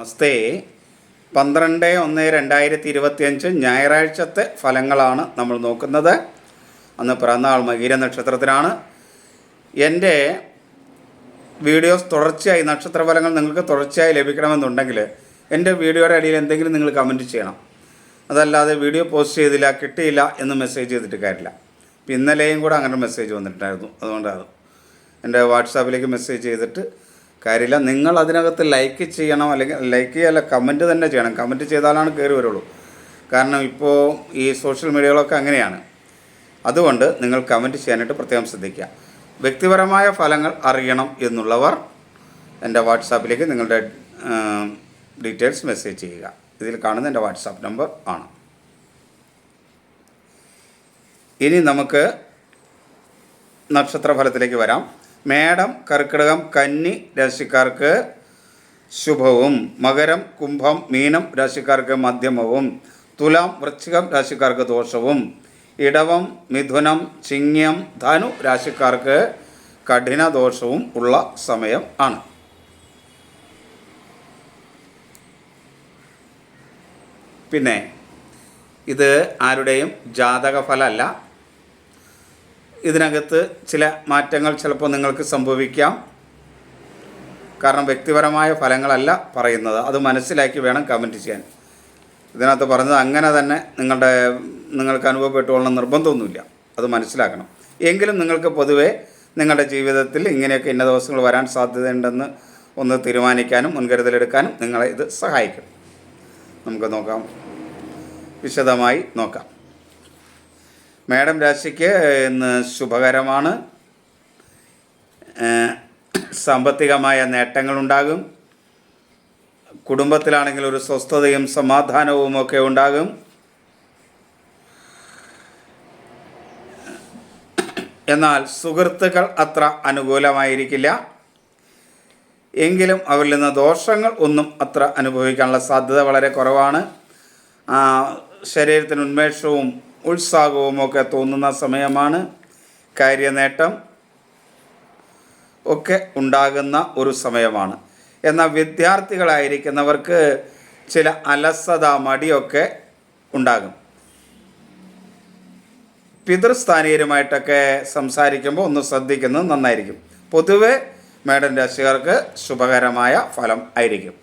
നമസ്തേ പന്ത്രണ്ട് ഒന്ന് രണ്ടായിരത്തി ഇരുപത്തിയഞ്ച് ഞായറാഴ്ചത്തെ ഫലങ്ങളാണ് നമ്മൾ നോക്കുന്നത്. അന്ന് പിറന്നാൾ മകീര നക്ഷത്രത്തിനാണ് എന്റെ വീഡിയോസ് തുടർച്ചയായി നക്ഷത്ര ഫലങ്ങൾ നിങ്ങൾക്ക് തുടർച്ചയായി ലഭിക്കണമെന്നുണ്ടെങ്കിൽ എന്റെ വീഡിയോയുടെ അടിയിൽ എന്തെങ്കിലും നിങ്ങൾ കമന്റ് ചെയ്യണം. അതല്ലാതെ വീഡിയോ പോസ്റ്റ് ചെയ്തില്ല കിട്ടിയില്ല എന്ന് മെസ്സേജ് ചെയ്തിട്ട് കാര്യമില്ല. ഇന്നലെയും കൂടെ അങ്ങനെ മെസ്സേജ് വന്നിട്ടുണ്ടായിരുന്നു. അതുകൊണ്ടാണ് എന്റെ വാട്സാപ്പിലേക്ക് മെസ്സേജ് ചെയ്തിട്ട് കാര്യമില്ല. നിങ്ങൾ അതിനകത്ത് ലൈക്ക് ചെയ്യണം അല്ലെങ്കിൽ ലൈക്ക് ചെയ്യല്ല കമന്റ് തന്നെ ചെയ്യണം. കമന്റ് ചെയ്താലാണ് കയറി വരുള്ളൂ. കാരണം ഇപ്പോൾ ഈ സോഷ്യൽ മീഡിയകളൊക്കെ അങ്ങനെയാണ്. അതുകൊണ്ട് നിങ്ങൾ കമന്റ് ചെയ്യാനായിട്ട് പ്രത്യേകം ശ്രദ്ധിക്കുക. വ്യക്തിപരമായ ഫലങ്ങൾ അറിയണം എന്നുള്ളവർ എന്റെ വാട്സാപ്പിലേക്ക് നിങ്ങളുടെ ഡീറ്റെയിൽസ് മെസ്സേജ് ചെയ്യുക. ഇതിൽ കാണുന്ന എന്റെ വാട്സാപ്പ് നമ്പർ ആണ്. ഇനി നമുക്ക് നക്ഷത്രഫലത്തിലേക്ക് വരാം. മേടം കർക്കിടകം കന്നി രാശിക്കാർക്ക് ശുഭവും. മകരം കുംഭം മീനം രാശിക്കാർക്ക് മധ്യമവും. തുലാം വൃശ്ചികം രാശിക്കാർക്ക് ദോഷവും. ഇടവം മിഥുനം ചിങ്ങം ധനു രാശിക്കാർക്ക് കഠിന ദോഷവും ഉള്ള സമയം ആണ്. പിന്നെ ഇത് ആരുടെയും ജാതക ഫലമല്ല ഇതിനകത്ത് ചില മാറ്റങ്ങൾ ചിലപ്പോൾ നിങ്ങൾക്ക് സംഭവിക്കാം. കാരണം വ്യക്തിപരമായ ഫലങ്ങളല്ല പറയുന്നത്. അത് മനസ്സിലാക്കി വേണം കമന്റ് ചെയ്യാൻ. ഇതിനകത്ത് പറഞ്ഞത് അങ്ങനെ തന്നെ നിങ്ങളുടെ നിങ്ങൾക്ക് അനുഭവപ്പെട്ടുകൊള്ളണം നിർബന്ധമൊന്നുമില്ല. അത് മനസ്സിലാക്കണം. എങ്കിലും നിങ്ങൾക്ക് പൊതുവേ നിങ്ങളുടെ ജീവിതത്തിൽ ഇങ്ങനെയൊക്കെ ഇന്ന ദിവസങ്ങൾ വരാൻ സാധ്യതയുണ്ടെന്ന് ഒന്ന് തീരുമാനിക്കാനും മുൻകരുതലെടുക്കാനും നിങ്ങളെ ഇത് സഹായിക്കും. നമുക്ക് നോക്കാം. വിശദമായി നോക്കാം. മേഡം രാശിക്ക് ഇന്ന് ശുഭകരമാണ്. സാമ്പത്തികമായ നേട്ടങ്ങളുണ്ടാകും. കുടുംബത്തിലാണെങ്കിൽ ഒരു സ്വസ്ഥതയും സമാധാനവും ഒക്കെ ഉണ്ടാകും. എന്നാൽ സുഹൃത്തുക്കൾ അത്ര അനുകൂലമായിരിക്കില്ല. എങ്കിലും അവരിൽ നിന്ന് ദോഷങ്ങൾ ഒന്നും അത്ര അനുഭവിക്കാനുള്ള സാധ്യത വളരെ കുറവാണ്. ശരീരത്തിന് ഉന്മേഷവും ഉത്സാഹവും ഒക്കെ തോന്നുന്ന സമയമാണ് കാര്യനേട്ടം ഒക്കെ ഉണ്ടാകുന്ന ഒരു സമയമാണ്. എന്നാൽ വിദ്യാർത്ഥികളായിരിക്കുന്നവർക്ക് ചില അലസത മടിയൊക്കെ ഉണ്ടാകും. പിതൃസ്ഥാനീയരുമായിട്ടൊക്കെ സംസാരിക്കുമ്പോൾ ഒന്ന് ശ്രദ്ധിക്കുന്നത് നന്നായിരിക്കും. പൊതുവെ മേഡം രാശിക്കാർക്ക് ശുഭകരമായ ഫലം ആയിരിക്കും.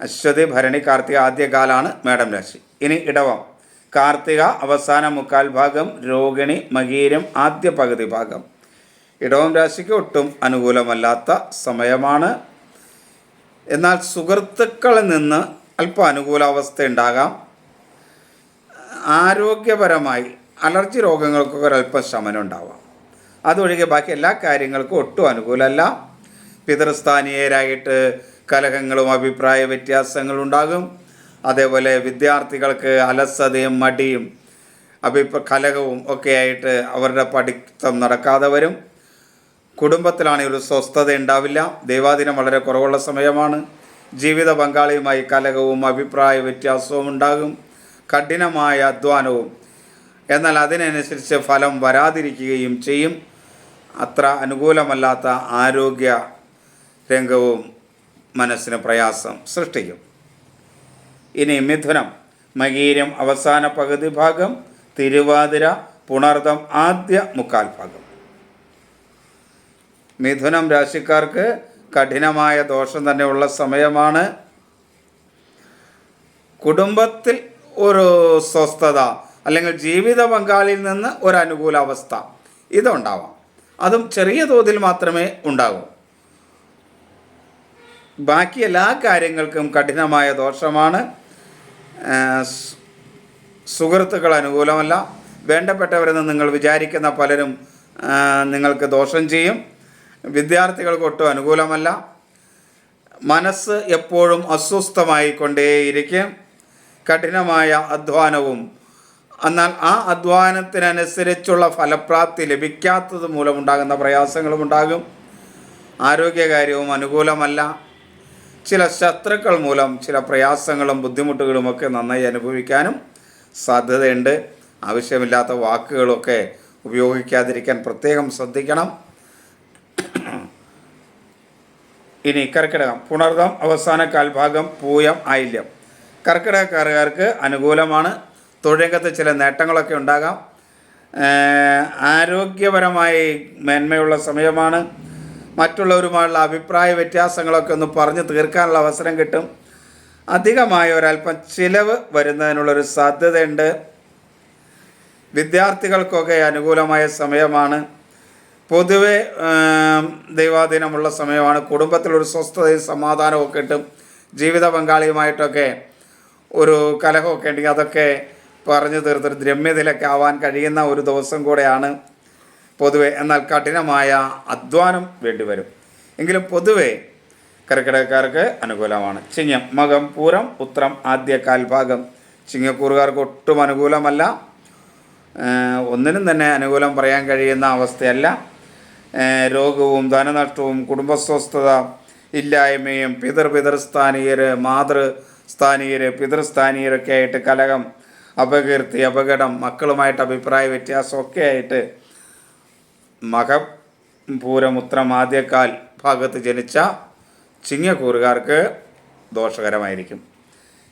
അശ്വതി ഭരണി കാർത്തിക ആദ്യകാലാണ് മേഡം രാശി. ഇനി ഇടവം. കാർത്തിക അവസാന മുക്കാൽ ഭാഗം രോഹിണി മകീരം ആദ്യ പകുതി ഭാഗം. ഇടവം രാശിക്ക് ഒട്ടും അനുകൂലമല്ലാത്ത സമയമാണ്. എന്നാൽ സുഹൃത്തുക്കളിൽ നിന്ന് അല്പം അനുകൂലാവസ്ഥ ഉണ്ടാകാം. ആരോഗ്യപരമായി അലർജി രോഗങ്ങൾക്കൊക്കെ ഒരല്പം ശമനം ഉണ്ടാവാം അതൊഴികെ ബാക്കി എല്ലാ കാര്യങ്ങൾക്കും ഒട്ടും അനുകൂലമല്ല. പിതൃസ്ഥാനീയരായിട്ട് കലഹങ്ങളും അഭിപ്രായ വ്യത്യാസങ്ങളും ഉണ്ടാകും അതേപോലെ വിദ്യാർത്ഥികൾക്ക് അലസതയും മടിയും അഭിപ്ര കലകവും ഒക്കെ ആയിട്ട് അവരുടെ പഠിത്തം നടക്കാതെ വരും. കുടുംബത്തിലാണെങ്കിൽ ഒരു സ്വസ്ഥത ഉണ്ടാവില്ല. ദൈവാധീനം വളരെ കുറവുള്ള സമയമാണ്. ജീവിത പങ്കാളിയുമായി കലകവും അഭിപ്രായ വ്യത്യാസവും ഉണ്ടാകും. കഠിനമായ അധ്വാനവും. എന്നാൽ അതിനനുസരിച്ച് ഫലം വരാതിരിക്കുകയും ചെയ്യും. അത്ര അനുകൂലമല്ലാത്ത ആരോഗ്യ രംഗവും മനസ്സിന് പ്രയാസം സൃഷ്ടിക്കും. ഇനി മിഥുനം മകീരം അവസാന പകുതി ഭാഗം തിരുവാതിര പുണർദം ആദ്യ മുക്കാൽ ഭാഗം. മിഥുനം രാശിക്കാർക്ക് കഠിനമായ ദോഷം തന്നെയുള്ള സമയമാണ്. കുടുംബത്തിൽ ഒരു സ്വസ്ഥത അല്ലെങ്കിൽ ജീവിത പങ്കാളിയിൽ നിന്ന് ഒരു അനുകൂല അവസ്ഥ ഇതുണ്ടാവാം. അതും ചെറിയ തോതിൽ മാത്രമേ ഉണ്ടാകൂ ബാക്കി എല്ലാ കാര്യങ്ങൾക്കും കഠിനമായ ദോഷമാണ്. സുഹൃത്തുക്കൾ അനുകൂലമല്ല. വേണ്ടപ്പെട്ടവരെന്ന് നിങ്ങൾ വിചാരിക്കുന്ന പലരും നിങ്ങൾക്ക് ദോഷം ചെയ്യും. വിദ്യാർത്ഥികൾക്ക് ഒട്ടും അനുകൂലമല്ല. മനസ്സ് എപ്പോഴും അസ്വസ്ഥമായി കൊണ്ടേയിരിക്കും കഠിനമായ അധ്വാനവും. എന്നാൽ ആ അധ്വാനത്തിനനുസരിച്ചുള്ള ഫലപ്രാപ്തി ലഭിക്കാത്തത് മൂലമുണ്ടാകുന്ന പ്രയാസങ്ങളും ഉണ്ടാകും. ആരോഗ്യകാര്യവും അനുകൂലമല്ല. ചില ശത്രുക്കൾ മൂലം ചില പ്രയാസങ്ങളും ബുദ്ധിമുട്ടുകളുമൊക്കെ നന്നായി അനുഭവിക്കാനും സാധ്യതയുണ്ട്. ആവശ്യമില്ലാത്ത വാക്കുകളൊക്കെ ഉപയോഗിക്കാതിരിക്കാൻ പ്രത്യേകം ശ്രദ്ധിക്കണം. ഇനി കർക്കിടകം. പുണർദം അവസാന കാൽഭാഗം പൂയം ആയില്യം. കർക്കിടകക്കാരുകാർക്ക് അനുകൂലമാണ്. തൊഴിലംഗത്ത് ചില നേട്ടങ്ങളൊക്കെ ഉണ്ടാകാം. ആരോഗ്യപരമായി മേന്മയുള്ള സമയമാണ്. മറ്റുള്ളവരുമായുള്ള അഭിപ്രായ വ്യത്യാസങ്ങളൊക്കെ ഒന്ന് പറഞ്ഞു തീർക്കാനുള്ള അവസരം കിട്ടും. അധികമായ ഒരല്പം ചിലവ് വരുന്നതിനുള്ളൊരു സാധ്യതയുണ്ട്. വിദ്യാർത്ഥികൾക്കൊക്കെ അനുകൂലമായ സമയമാണ്. പൊതുവെ ദൈവാധീനമുള്ള സമയമാണ്. കുടുംബത്തിലൊരു സ്വസ്ഥതയും സമാധാനവും കിട്ടും. ജീവിത പങ്കാളിയുമായിട്ടൊക്കെ ഒരു കലഹമൊക്കെ ഉണ്ടെങ്കിൽ അതൊക്കെ പറഞ്ഞു തീർത്തൊരു ദ്രമ്യതയിലൊക്കെ ആവാൻ കഴിയുന്ന ഒരു ദിവസം കൂടെയാണ്. പൊതുവെ എന്നാൽ കഠിനമായ അധ്വാനം വേണ്ടിവരും. എങ്കിലും പൊതുവെ കർക്കിടകക്കാർക്ക് അനുകൂലമാണ്. ചിങ്ങം മകം പൂരം ഉത്രം ആദ്യ കാൽഭാഗം. ചിങ്ങക്കൂറുകാർക്ക് ഒട്ടും അനുകൂലമല്ല. ഒന്നിനും തന്നെ അനുകൂലം പറയാൻ കഴിയുന്ന അവസ്ഥയല്ല. രോഗവും ധനനഷ്ടവും കുടുംബസ്വസ്ഥത ഇല്ലായ്മയും പിതൃ പിതൃസ്ഥാനീയർ മാതൃ സ്ഥാനീയർ പിതൃസ്ഥാനീയരൊക്കെ ആയിട്ട് കലഹം അപകീർത്തി അപകടം മക്കളുമായിട്ട് അഭിപ്രായ വ്യത്യാസമൊക്കെ ആയിട്ട് മകം പൂരം ഉത്രം ആദ്യക്കാൽ ഭാഗത്ത് ജനിച്ച ചിങ്ങക്കൂറുകാർക്ക് ദോഷകരമായിരിക്കും.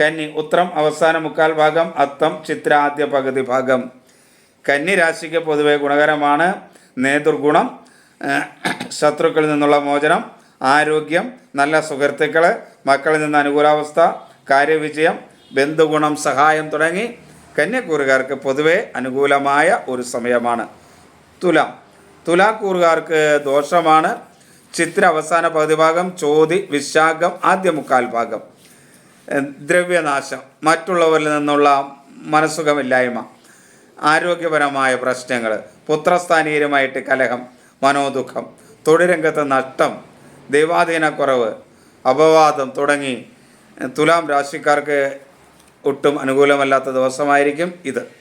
കന്നി ഉത്രം അവസാന മുക്കാൽ ഭാഗം അത്തം ചിത്ര ആദ്യ പകുതി ഭാഗം. കന്നി രാശിക്ക് പൊതുവെ ഗുണകരമാണ് നേതൃഗുണം ശത്രുക്കളിൽ നിന്നുള്ള മോചനം ആരോഗ്യം നല്ല സുഹൃത്തുക്കൾ മക്കളിൽ നിന്ന് അനുകൂലാവസ്ഥ കാര്യവിജയം ബന്ധുഗുണം സഹായം തുടങ്ങി കന്യക്കൂറുകാർക്ക് പൊതുവെ അനുകൂലമായ ഒരു സമയമാണ്. തുലാം. തുലാക്കൂറുകാർക്ക് ദോഷമാണ്. ചിത്ര അവസാന പകുതി ഭാഗം ചോതി വിശാഖം ആദ്യ മുക്കാൽ ഭാഗം. ദ്രവ്യനാശം മറ്റുള്ളവരിൽ നിന്നുള്ള മനസ്സുഖമില്ലായ്മ ആരോഗ്യപരമായ പ്രശ്നങ്ങൾ പുത്രസ്ഥാനീയരുമായിട്ട് കലഹം മനോദുഃഖം തൊഴിലംഗത്തെ നഷ്ടം ദൈവാധീനക്കുറവ് അപവാദം തുടങ്ങി തുലാം രാശിക്കാർക്ക് ഒട്ടും അനുകൂലമല്ലാത്ത ദിവസമായിരിക്കും ഇത്.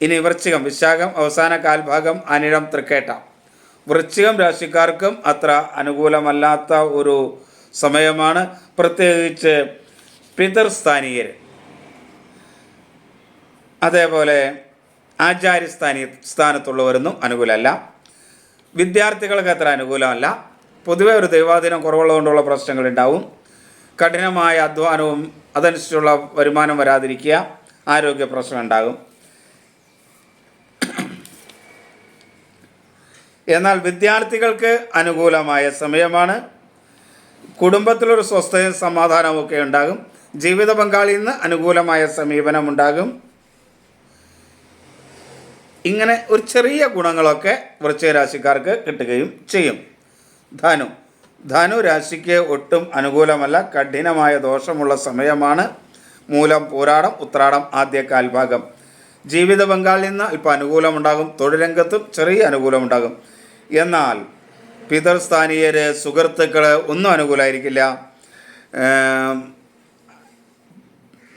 ഇനി വൃശ്ചികം വിശാഖം അവസാന കാൽഭാഗം അനിഴം തൃക്കേട്ട. വൃശ്ചികം രാശിക്കാർക്കും അത്ര അനുകൂലമല്ലാത്ത ഒരു സമയമാണ്. പ്രത്യേകിച്ച് പിതൃസ്ഥാനീയർ. അതേപോലെ ആചാര്യസ്ഥാനി സ്ഥാനത്തുള്ളവരൊന്നും അനുകൂലമല്ല. വിദ്യാർത്ഥികൾക്ക് അത്ര അനുകൂലമല്ല. പൊതുവെ ഒരു ദൈവാധീനം കുറവുള്ളതുകൊണ്ടുള്ള പ്രശ്നങ്ങളുണ്ടാവും. കഠിനമായ അധ്വാനവും അതനുസരിച്ചുള്ള വരുമാനം വരാതിരിക്കുക ആരോഗ്യ പ്രശ്നം ഉണ്ടാകും എന്നാൽ വിദ്യാർത്ഥികൾക്ക് അനുകൂലമായ സമയമാണ്. കുടുംബത്തിലൊരു സ്വസ്ഥതയും സമാധാനവും ഒക്കെ ഉണ്ടാകും. ജീവിത പങ്കാളിയിൽ നിന്ന് അനുകൂലമായ സമീപനം ഉണ്ടാകും. ഇങ്ങനെ ഒരു ചെറിയ ഗുണങ്ങളൊക്കെ വൃശ്ചികരാശിക്കാർക്ക് കിട്ടുകയും ചെയ്യും. ധനു. ധനു രാശിക്ക് ഒട്ടും അനുകൂലമല്ല കഠിനമായ ദോഷമുള്ള സമയമാണ്. മൂലം പോരാടം ഉത്രാടം ആദ്യ കാൽഭാഗം ജീവിത പങ്കാളിൽ നിന്ന് അല്പം അനുകൂലമുണ്ടാകും. തൊഴിലംഗത്തും ചെറിയ അനുകൂലമുണ്ടാകും. എന്നാൽ പിതൃസ്ഥാനീയരെ സുഹൃത്തുക്കൾ ഒന്നും അനുകൂലമായിരിക്കില്ല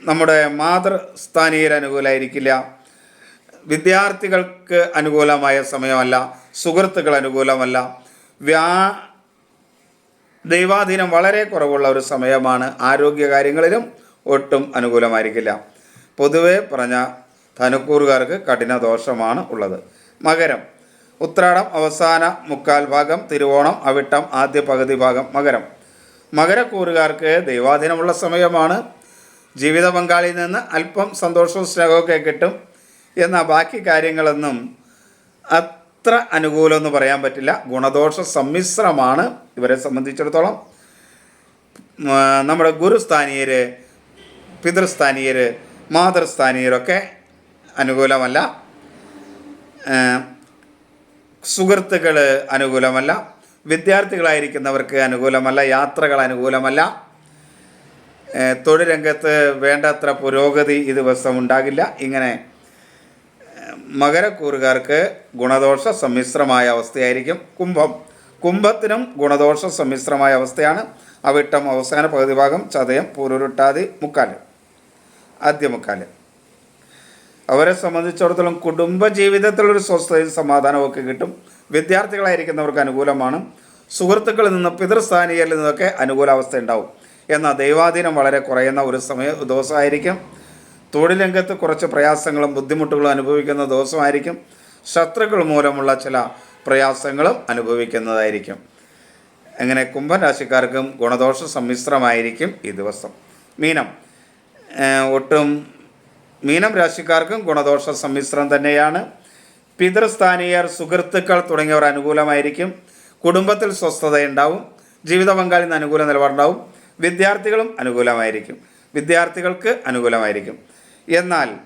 നമ്മുടെ മാതൃസ്ഥാനീയർ അനുകൂലമായിരിക്കില്ല വിദ്യാർത്ഥികൾക്ക് അനുകൂലമായ സമയമല്ല സുഹൃത്തുക്കൾ അനുകൂലമല്ല. വ്യാ ദൈവാധീനം വളരെ കുറവുള്ള ഒരു സമയമാണ്. ആരോഗ്യ കാര്യങ്ങളിലും ഒട്ടും അനുകൂലമായിരിക്കില്ല. പൊതുവെ പറഞ്ഞ ധനുക്കൂറുകാർക്ക് കഠിന ദോഷമാണ് ഉള്ളത്. മകരം. ഉത്രാടം അവസാന മുക്കാൽ ഭാഗം തിരുവോണം അവിട്ടം ആദ്യ പകുതി ഭാഗം മകരം. മകരക്കൂറുകാർക്ക് ദൈവാധീനമുള്ള സമയമാണ്. ജീവിത പങ്കാളിയിൽ നിന്ന് അല്പം സന്തോഷവും സ്നേഹമൊക്കെ കിട്ടും. എന്നാൽ ബാക്കി കാര്യങ്ങളൊന്നും അത്ര അനുകൂലമെന്ന് പറയാൻ പറ്റില്ല. ഗുണദോഷ സമ്മിശ്രമാണ് ഇവരെ സംബന്ധിച്ചിടത്തോളം. നമ്മുടെ ഗുരുസ്ഥാനീയർ പിതൃസ്ഥാനീയർ മാതൃസ്ഥാനീയരൊക്കെ അനുകൂലമല്ല. സുഹൃത്തുക്കൾ അനുകൂലമല്ല വിദ്യാർത്ഥികളായിരിക്കുന്നവർക്ക് അനുകൂലമല്ല യാത്രകൾ അനുകൂലമല്ല. തൊഴിലംഗത്ത് വേണ്ടത്ര പുരോഗതി ഈ ദിവസം ഉണ്ടാകില്ല. ഇങ്ങനെ മകരക്കൂറുകാർക്ക് ഗുണദോഷ സമ്മിശ്രമായ അവസ്ഥയായിരിക്കും. കുംഭം കുംഭത്തിനും ഗുണദോഷ സമ്മിശ്രമായ അവസ്ഥയാണ്. അവിട്ടം അവസാന പകുതി ഭാഗം ചതയം പൂരുരുട്ടാതി മുക്കാൽ. ആദ്യ മുക്കാൽ. അവരെ സംബന്ധിച്ചിടത്തോളം കുടുംബ ജീവിതത്തിലൊരു സ്വസ്ഥതയും സമാധാനവും ഒക്കെ കിട്ടും. വിദ്യാർത്ഥികളായിരിക്കുന്നവർക്ക് അനുകൂലമാണ്. സുഹൃത്തുക്കളിൽ നിന്ന് പിതൃസ്ഥാനീയരിൽ നിന്നൊക്കെ അനുകൂലാവസ്ഥ ഉണ്ടാവും. എന്നാൽ ദൈവാധീനം വളരെ കുറയുന്ന ഒരു സമയ ദിവസമായിരിക്കും. തൊഴിലംഗത്ത് കുറച്ച് പ്രയാസങ്ങളും ബുദ്ധിമുട്ടുകളും അനുഭവിക്കുന്ന ദിവസമായിരിക്കും. ശത്രുക്കൾ മൂലമുള്ള ചില പ്രയാസങ്ങളും അനുഭവിക്കുന്നതായിരിക്കും. അങ്ങനെ കുംഭൻ രാശിക്കാർക്കും ഗുണദോഷ സമ്മിശ്രമായിരിക്കും ഈ ദിവസം. മീനം ഒട്ടും മീനം രാശിക്കാർക്കും ഗുണദോഷ സമ്മിശ്രം തന്നെയാണ്. പിതൃസ്ഥാനീയർ സുഹൃത്തുക്കൾ തുടങ്ങിയവർ അനുകൂലമായിരിക്കും. കുടുംബത്തിൽ സ്വസ്ഥതയുണ്ടാവും. ജീവിത പങ്കാളിൽ നിന്ന് അനുകൂല നിലപാടുണ്ടാവും. വിദ്യാർത്ഥികളും അനുകൂലമായിരിക്കും. വിദ്യാർത്ഥികൾക്ക് അനുകൂലമായിരിക്കും. എന്നാൽ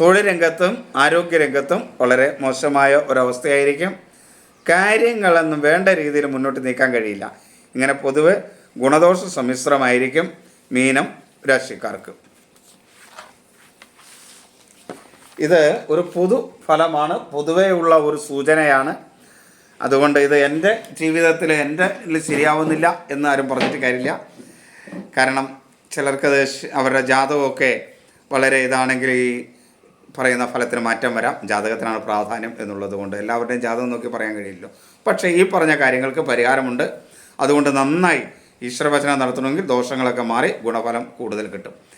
തൊഴിൽ രംഗത്തും ആരോഗ്യരംഗത്തും വളരെ മോശമായ ഒരവസ്ഥയായിരിക്കും. കാര്യങ്ങളൊന്നും വേണ്ട രീതിയിൽ മുന്നോട്ട് നീക്കാൻ കഴിയില്ല. ഇങ്ങനെ പൊതുവെ ഗുണദോഷ സമ്മിശ്രമായിരിക്കും മീനം രാശിക്കാർക്ക്. ഇത് ഒരു പൊതു ഫലമാണ് പൊതുവേ ഉള്ള ഒരു സൂചനയാണ്. അതുകൊണ്ട് ഇത് എന്റെ ജീവിതത്തിൽ എന്റെ ശരിയാവുന്നില്ല എന്ന് ആരും പറഞ്ഞിട്ട് കാര്യമില്ല. കാരണം ചിലർക്കത് അവരുടെ ജാതകമൊക്കെ വളരെ ഇതാണെങ്കിൽ ഈ പറയുന്ന ഫലത്തിന് മാറ്റം വരാം. ജാതകത്തിനാണ് പ്രാധാന്യം എന്നുള്ളത് കൊണ്ട് എല്ലാവരുടെയും ജാതകം നോക്കി പറയാൻ കഴിയില്ലല്ലോ. പക്ഷേ ഈ പറഞ്ഞ കാര്യങ്ങൾക്ക് പരിഹാരമുണ്ട്. അതുകൊണ്ട് നന്നായി ഈശ്വരവചനം നടത്തണമെങ്കിൽ ദോഷങ്ങളൊക്കെ മാറി ഗുണഫലം കൂടുതൽ കിട്ടും.